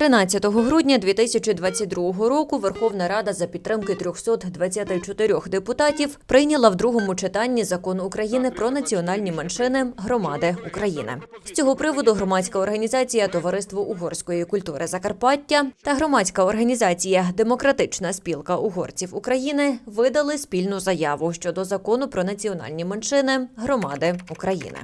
13 грудня 2022 року Верховна Рада за підтримки 324 депутатів прийняла в другому читанні закон України про національні меншини громади України. З цього приводу громадська організація Товариство угорської культури Закарпаття та громадська організація Демократична спілка угорців України видали спільну заяву щодо закону про національні меншини громади України.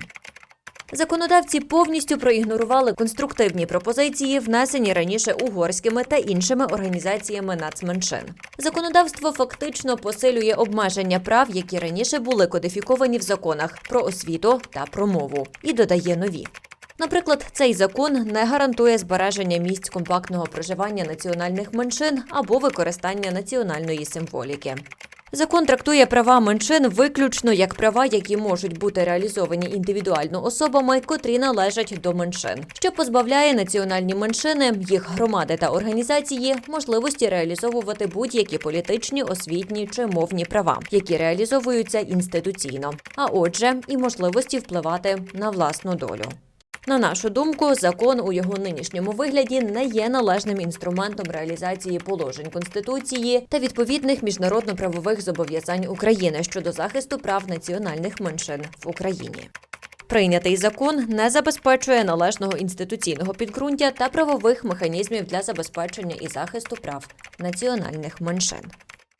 Законодавці повністю проігнорували конструктивні пропозиції, внесені раніше угорськими та іншими організаціями нацменшин. Законодавство фактично посилює обмеження прав, які раніше були кодифіковані в законах про освіту та про мову, і додає нові. Наприклад, цей закон не гарантує збереження місць компактного проживання національних меншин або використання національної символіки. Закон трактує права меншин виключно як права, які можуть бути реалізовані індивідуально особами, котрі належать до меншин, що позбавляє національні меншини, їх громади та організації можливості реалізовувати будь-які політичні, освітні чи мовні права, які реалізовуються інституційно, а отже, і можливості впливати на власну долю. На нашу думку, закон у його нинішньому вигляді не є належним інструментом реалізації положень конституції та відповідних міжнародно-правових зобов'язань України щодо захисту прав національних меншин в Україні. Прийнятий закон не забезпечує належного інституційного підґрунтя та правових механізмів для забезпечення і захисту прав національних меншин.